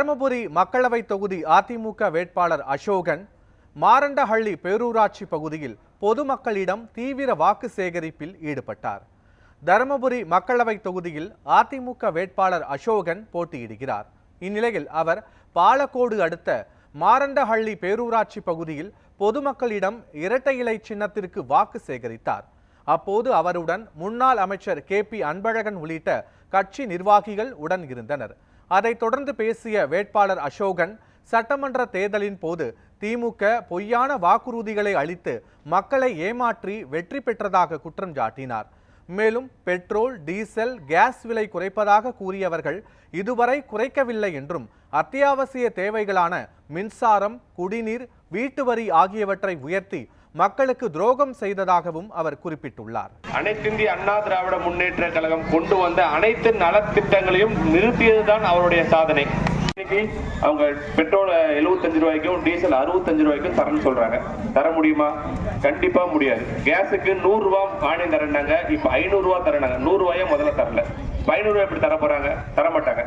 தருமபுரி மக்களவை தொகுதி அதிமுக வேட்பாளர் அசோகன் மாரண்டஹள்ளி பேரூராட்சி பகுதியில் பொதுமக்களிடம் தீவிர வாக்கு சேகரிப்பில் ஈடுபட்டார். தருமபுரி மக்களவை தொகுதியில் அதிமுக வேட்பாளர் அசோகன் போட்டியிடுகிறார். இந்நிலையில் அவர் பாலக்கோடு அடுத்த மாரண்டஹள்ளி பேரூராட்சி பகுதியில் பொதுமக்களிடம் இரட்டை இலை சின்னத்திற்கு வாக்கு சேகரித்தார். அப்போது அவருடன் முன்னாள் அமைச்சர் கே பி அன்பழகன் உள்ளிட்ட கட்சி நிர்வாகிகள் உடன் இருந்தனர். அதைத் தொடர்ந்து பேசிய வேட்பாளர் அசோகன் சட்டமன்ற தேர்தலின் போது திமுக பொய்யான வாக்குறுதிகளை அளித்து மக்களை ஏமாற்றி வெற்றி பெற்றதாக குற்றம் சாட்டினார். மேலும் பெட்ரோல் டீசல் கேஸ் விலை குறைப்பதாக கூறியவர்கள் இதுவரை குறைக்கவில்லை என்றும் அத்தியாவசிய தேவைகளான மின்சாரம் குடிநீர் வீட்டு வரி ஆகியவற்றை உயர்த்தி மக்களுக்கு துரோகம் செய்ததாகவும் அவர் குறிப்பிட்டுள்ளார். அனைத்திந்திய அண்ணா திராவிட முன்னேற்ற கழகம் கொண்டு வந்த அனைத்து நலத்திட்டங்களையும் நிறுத்தியதுதான் அவருடைய சாதனை. இன்னைக்கு அவங்க பெட்ரோல் 75 ரூபாய்க்கும் டீசல் 65 ரூபாய்க்கும் தரேன்னு சொல்றாங்க. தர முடியுமா? கண்டிப்பா முடியாது. கேஸுக்கு நூறு ரூபாய் மானியம் தரேன்னாங்க. இப்ப ஐநூறு ரூபாய் தரேனாங்க நூறு ரூபாயே முதல்ல தரல. இப்ப ஐநூறு ரூபாய் எப்படி தர போறாங்க? தர மாட்டாங்க